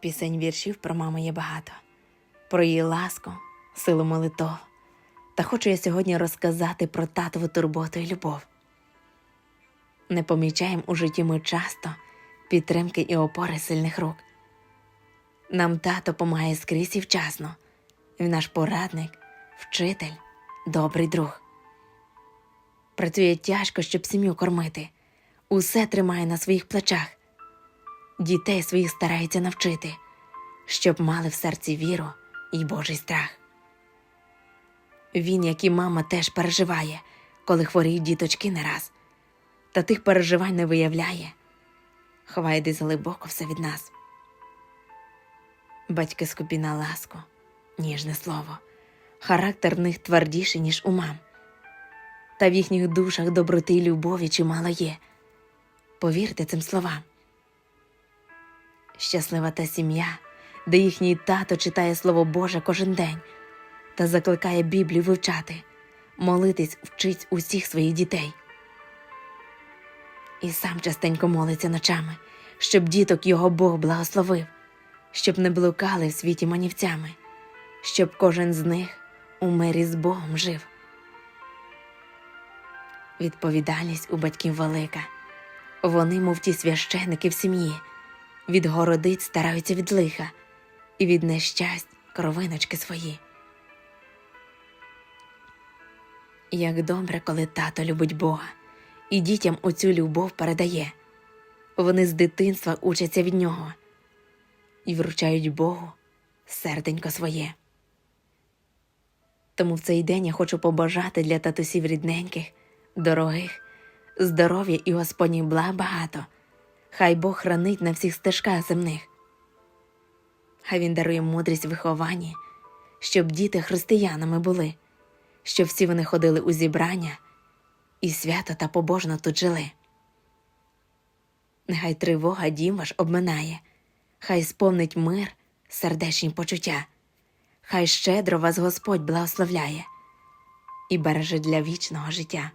Пісень віршів про маму є багато, про її ласку, силу молитов. Та хочу я сьогодні розказати про татову турботу і любов. Не помічаємо у житті ми часто підтримки і опори сильних рук. Нам тато помагає скрізь і вчасно. Він наш порадник, вчитель, добрий друг. Працює тяжко, щоб сім'ю кормити, усе тримає на своїх плечах. Дітей своїх старається навчити, щоб мали в серці віру і Божий страх. Він, як і мама, теж переживає, коли хворіють діточки не раз, та тих переживань не виявляє, ховає десь глибоко все від нас. Батьки скупі на ласку, ніжне слово, характер в них твердіший, ніж у мам. Та в їхніх душах доброти й любові чимало є. Повірте цим словам. Щаслива та сім'я, де їхній тато читає Слово Боже кожен день та закликає Біблію вивчати, молитись вчить усіх своїх дітей. І сам частенько молиться ночами, щоб діток його Бог благословив, щоб не блукали в світі манівцями, щоб кожен з них у мирі з Богом жив. Відповідальність у батьків велика. Вони, мов ті священики в сім'ї, відгородить стараються від лиха і від нещасть кровиночки свої. Як добре, коли тато любить Бога і дітям оцю любов передає. Вони з дитинства учаться від нього і вручають Богу серденько своє. Тому в цей день я хочу побажати для татусів рідненьких, дорогих, здоров'я і Господніх благ багато. Хай Бог хранить на всіх стежках земних. Хай Він дарує мудрість вихованні, щоб діти християнами були, щоб всі вони ходили у зібрання і свято та побожно тут жили. Нехай тривога дім ваш обминає, хай сповнить мир сердечні почуття, хай щедро вас Господь благословляє і береже для вічного життя.